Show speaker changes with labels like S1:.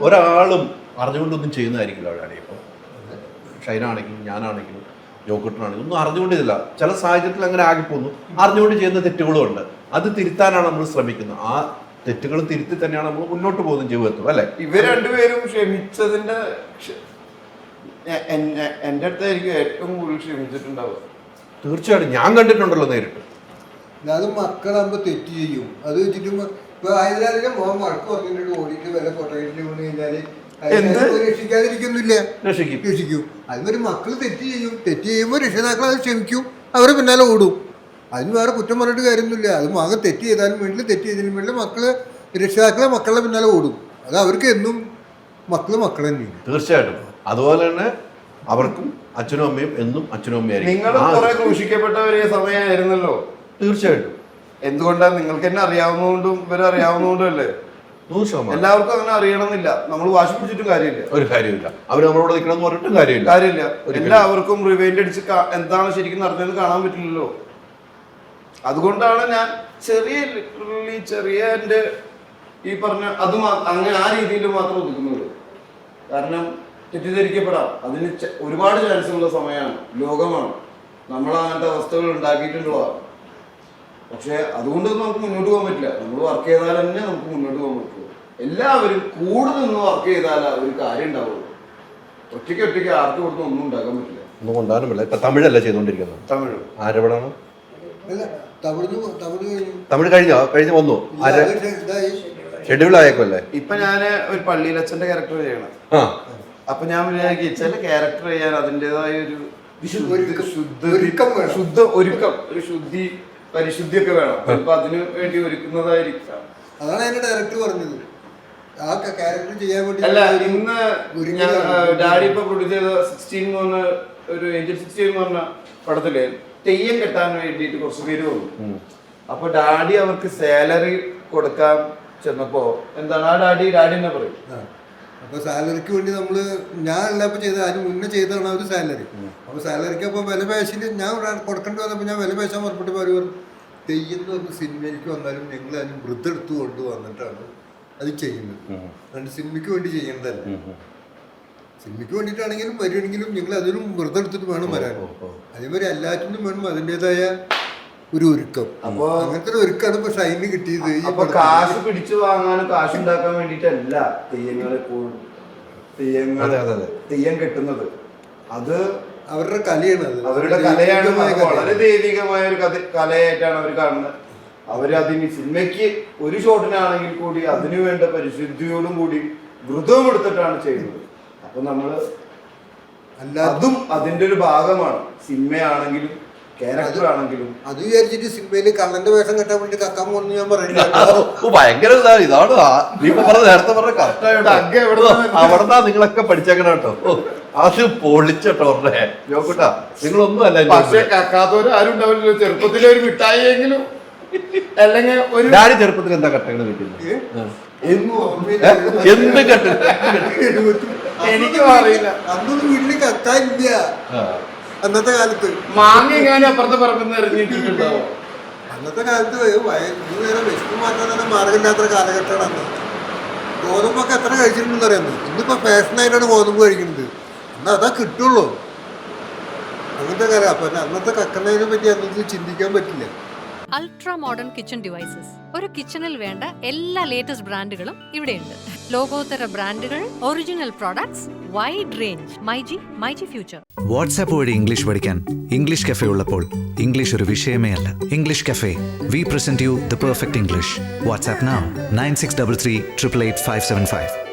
S1: ഒരാളും അറിഞ്ഞുകൊണ്ടൊന്നും ചെയ്യുന്നതായിരിക്കില്ല അവിടെ ഇപ്പം. ഷൈനാണെങ്കിലും ഞാനാണെങ്കിലും ജോക്കുട്ടനാണെങ്കിലും ഒന്നും അറിഞ്ഞുകൊണ്ടില്ല ചില സാഹചര്യത്തിൽ അങ്ങനെ ആകിപ്പോന്നു അറിഞ്ഞുകൊണ്ട് ചെയ്യുന്ന തെറ്റുകളും ഉണ്ട്. അത് തിരുത്താനാണ് നമ്മൾ ശ്രമിക്കുന്നത്. ആ തെറ്റുകൾ തിരുത്തി തന്നെയാണ് നമ്മൾ മുന്നോട്ട് പോകുന്നത് ജീവിതത്തിൽ അല്ലെ?
S2: ഇവർ രണ്ടുപേരും ക്ഷമിച്ചതിന്റെ എന്റെ അടുത്തായിരിക്കും ഏറ്റവും കൂടുതൽ ക്ഷമിച്ചിട്ടുണ്ടാവുക.
S1: തീർച്ചയായിട്ടും. ഞാൻ കണ്ടിട്ടുണ്ടല്ലോ നേരിട്ട്.
S3: അത് മക്കളാകുമ്പോ തെറ്റ് ചെയ്യും. അത് വെച്ചിട്ട് ഇപ്പൊ ഹൈദരാബാദിലെ മോൻ വഴക്ക് പറഞ്ഞിട്ട് ഓടിയിട്ട് വല്ല കൊട്ടകയിൽ വീണ് കഴിഞ്ഞാൽ
S2: എന്ത്?
S3: ഹൈദരാബാദ് രക്ഷിക്കാതിരിക്കുന്നില്ല.
S1: രക്ഷിക്കും.
S3: രക്ഷിക്കും. അതുമാതിരി മക്കൾ തെറ്റ് ചെയ്യും. തെറ്റ് ചെയ്യുമ്പോൾ രക്ഷിതാക്കൾ അത് ക്ഷമിക്കും. അവരെ പിന്നാലെ ഓടും. അതിന് വേറെ കുറ്റം പറഞ്ഞിട്ട് കാര്യമൊന്നുമില്ല. അത് മകൻ തെറ്റ് ചെയ്താലും വേണ്ടി തെറ്റ് ചെയ്തതിനും വേണ്ടി മക്കൾ രക്ഷിതാക്കളെ മക്കളുടെ പിന്നാലെ ഓടും. അത് അവർക്ക് എന്നും മക്കൾ മക്കൾ തന്നെയാണ്.
S1: തീർച്ചയായിട്ടും. അതുപോലെ തന്നെ അവർക്കും അച്ഛനും അമ്മയും എന്നും അച്ഛനും
S2: നിങ്ങൾ
S1: അമ്മയായിരിക്കും
S2: സമയമായിരുന്നല്ലോ
S1: തീർച്ചയായിട്ടും.
S2: എന്തുകൊണ്ടാ നിങ്ങൾക്ക് തന്നെ അറിയാവുന്നതുകൊണ്ടും ഇവരെ അറിയാവുന്നതുകൊണ്ടും അല്ലേ? എല്ലാവർക്കും അങ്ങനെ അറിയണമെന്നില്ല. നമ്മൾ വാശി പിടിച്ചിട്ടും കാര്യമില്ല.
S1: ഒരു കാര്യമില്ല. അവർ നമ്മളോട് നിൽക്കണം പറഞ്ഞിട്ടും കാര്യമില്ല.
S2: കാര്യമില്ല. എല്ലാവർക്കും റിവൈൻഡ് അടിച്ച് എന്താണ് ശരിക്കും നടന്നതെന്ന് കാണാൻ പറ്റില്ലല്ലോ. അതുകൊണ്ടാണ് ഞാൻ ചെറിയ ലിറ്ററലി ചെറിയ എന്റെ ഈ പറഞ്ഞ അത് അങ്ങനെ ആ രീതിയിൽ മാത്രം ഒതുക്കുന്നത്. കാരണം തെറ്റിദ്ധരിക്കപ്പെടാം. അതിന് ഒരുപാട് ചാൻസ് ഉള്ള സമയമാണ്. ലോകമാണ്. നമ്മൾ അങ്ങനത്തെ അവസ്ഥകൾ ഉണ്ടാക്കിയിട്ടുള്ളതാണ് പക്ഷെ അതുകൊണ്ട് നമുക്ക് മുന്നോട്ട് പോകാൻ പറ്റില്ല. നമ്മൾ വർക്ക് ചെയ്താൽ തന്നെ നമുക്ക് മുന്നോട്ട് പോകാൻ പറ്റുള്ളൂ എല്ലാവരും കൂടെ നിന്ന് വർക്ക് ചെയ്താൽ ഒരു കാര്യം ഉണ്ടാവുള്ളൂ. ഒറ്റയ്ക്ക് ഒറ്റയ്ക്ക് ആർക്കും ഇവിടുന്ന് ഒന്നും ഉണ്ടാക്കാൻ പറ്റില്ല.
S1: ഒന്നും കൊണ്ടാനുമില്ല ഇപ്പൊ തമിഴല്ല ചെയ്തുകൊണ്ടിരിക്കുന്നത്?
S2: തമിഴ്.
S1: ആരെവിടാണ്?
S3: തമിഴ് കഴിഞ്ഞു.
S1: കഴിഞ്ഞോ? വന്നു. ഷെഡ്യൂൾ ആയേക്കല്ലേ
S2: ഇപ്പൊ ഞാൻ ഒരു പള്ളിയിൽ അച്ഛന്റെ ക്യാരക്ടർ ചെയ്യണം അപ്പൊ ഞാൻ വിചാരിക്കും ചില ക്യാരക്ടർ ചെയ്യാൻ അതിന്റെതായ ഒരു. ശുദ്ധ-
S3: ഒരുക്കം
S2: ശുദ്ധ ഒരുക്കം. ഒരു ശുദ്ധി പരിശുദ്ധി ഒക്കെ വേണം അപ്പൊ അതിന് വേണ്ടി ഒരുക്കുന്നതായിരിക്കാം.
S3: അതാണ് എന്റെ ഡയറക്ടർ പറഞ്ഞത്. ആ ക്യാരക്ടർ ചെയ്യാൻ വേണ്ടി
S2: അല്ല ഇന്ന് ഡാഡി ഇപ്പൊ പ്രൊഡ്യൂസ് ചെയ്ത സിക്സ്റ്റീൻ എന്ന് ഒരു ഏഞ്ചൽ സിക്സ്റ്റീൻ എന്ന് പറഞ്ഞ പടത്തിൽ തെയ്യം കെട്ടാൻ വേണ്ടിയിട്ട് കുറച്ച് പേര് വന്നു. അപ്പൊ ഡാഡി അവർക്ക് സാലറി കൊടുക്കാൻ ചെന്നപ്പോ എന്താണ് ആ ഡാഡി ഡാഡി എന്നെ പറയും.
S3: അപ്പൊ സാലറിക്ക് വേണ്ടി നമ്മൾ ഞാൻ എല്ലാം ചെയ്ത അതിന് മുന്നേ ചെയ്തതാണ് ഒരു സാലറി അപ്പൊ സാലറിക്ക് അപ്പൊ വില പേശിൽ ഞാൻ കൊടുക്കേണ്ടി വന്നപ്പോ ഞാൻ വില പേശാൻ പുറപ്പെട്ട് പറയും തെയ്യുന്ന ഒരു സിനിമയിലേക്ക് വന്നാലും ഞങ്ങൾ അതിന് വൃത്തെടുത്ത് കൊണ്ട് വന്നിട്ടാണ് അത് ചെയ്യുന്നത്. അതുകൊണ്ട് സിനിമയ്ക്ക് വേണ്ടി ചെയ്യേണ്ടതല്ല സിനിമയ്ക്ക് വേണ്ടിയിട്ടാണെങ്കിലും വരുവാണെങ്കിലും ഞങ്ങൾ അതിലും വ്രതം എടുത്തിട്ട് വേണം വരാൻ. അതേപോലെ എല്ലാറ്റിനും വേണം അതിന്റെതായ ഒരു ഒരുക്കം.
S2: അപ്പൊ
S3: അങ്ങനത്തെ ഒരു ഒരുക്കാണ് ഇപ്പൊ ഷൈന് കിട്ടിയത്.
S2: അപ്പൊ കാശ് പിടിച്ചു വാങ്ങാനും കാശ് ഉണ്ടാക്കാൻ വേണ്ടിട്ടല്ല തെയ്യങ്ങളെ തെയ്യങ്ങൾ
S1: അതെ, അതെ, അതെ.
S2: തെയ്യം കിട്ടുന്നത്. അത്
S3: അവരുടെ കലയാണ്
S2: അവരുടെ കലയാണ് വളരെ ദൈവികമായ ഒരു കഥ കലയായിട്ടാണ് അവർ കാണുന്നത്. അവരതിന് അതിന് സിനിമയ്ക്ക് ഒരു ഷോട്ടിനാണെങ്കിൽ കൂടി അതിനു വേണ്ട പരിശുദ്ധിയോടും കൂടി വ്രതവും എടുത്തിട്ടാണ് ചെയ്യുന്നത്. അപ്പൊ
S3: നമ്മൾ
S2: അല്ലാതും അതിന്റെ ഒരു ഭാഗമാണ്. സിനിമയാണെങ്കിലും ക്യാരക്ടർ ആണെങ്കിലും
S3: അത് വിചാരിച്ചിട്ട് സിനിമയിൽ കണ്ണന്റെ വേഷം കെട്ടാൻ വേണ്ടി കക്കാൻ പോകുന്നു ഞാൻ പറയില്ല
S1: ഭയങ്കര ഇതാ ഇതാണ് നീ പറഞ്ഞ നേരത്തെ പറഞ്ഞ കറക്റ്റ്
S2: അങ്ങ് എവിടുന്നാ വരുന്നത്?
S1: അവിടെന്നാ നിങ്ങളൊക്കെ പഠിച്ചേക്കണം കേട്ടോ. അത് പൊളിച്ചോ ജോക്കുട്ടാ നിങ്ങളൊന്നും അല്ല
S2: പക്ഷേ മുമ്പിൽ. ആരും ഉണ്ടാവില്ലല്ലോ. ചെറുപ്പത്തിലെ ഒരു മിഠായി എങ്കിലും അല്ലെങ്കിൽ ഒരു
S1: ഞാൻ ചെറുപ്പത്തിൽ എന്താ കട്ടകൾ കിട്ടിയത്. എന്ത് കട്ട?
S2: എനിക്ക് അറിയില്ല
S3: അന്നൊന്നും വീട്ടിൽ കത്താനില്ല അന്നത്തെ കാലത്ത്.
S2: മാങ്ങ എങ്ങനെ അപ്പുറത്തെ പറമ്പെന്ന് എറിഞ്ഞിട്ടുണ്ടാവും
S3: അന്നത്തെ കാലത്ത് നേരെ വിശപ്പ് മാറ്റാൻ തന്നെ മാർഗമില്ലാത്ത കാലഘട്ടമാണ് അന്ന്. ഗോതമ്പൊക്കെ എത്ര കഴിച്ചിട്ടുണ്ടെന്ന് അറിയാം ഇന്നിപ്പോ ഫാഷനായിട്ടാണ് ഗോതമ്പ് കഴിക്കുന്നത്. എന്നാൽ അതാ കിട്ടുള്ളൂ. അങ്ങനത്തെ കാര്യം. അപ്പൊ അന്നത്തെ കക്കണതിനെ പറ്റി അന്നത്തെ ചിന്തിക്കാൻ പറ്റില്ല.
S4: Ultra modern kitchen devices. ഒരു കിച്ചണിൽ വേണ്ട എല്ലാ ലേറ്റസ്റ്റ് ബ്രാൻഡുകളും ഇവിടെയുണ്ട്. ലോകോത്തര ബ്രാൻഡുകൾ original products wide range myG myG future.
S5: WhatsApp വഴി ഇംഗ്ലീഷ് പഠിക്കാൻ ഇംഗ്ലീഷ് കഫേ ഉള്ളപ്പോൾ ഇംഗ്ലീഷ് ഒരു വിഷയമേ അല്ല. English cafe. We present you the perfect English WhatsApp nine six double three triple eight five seven five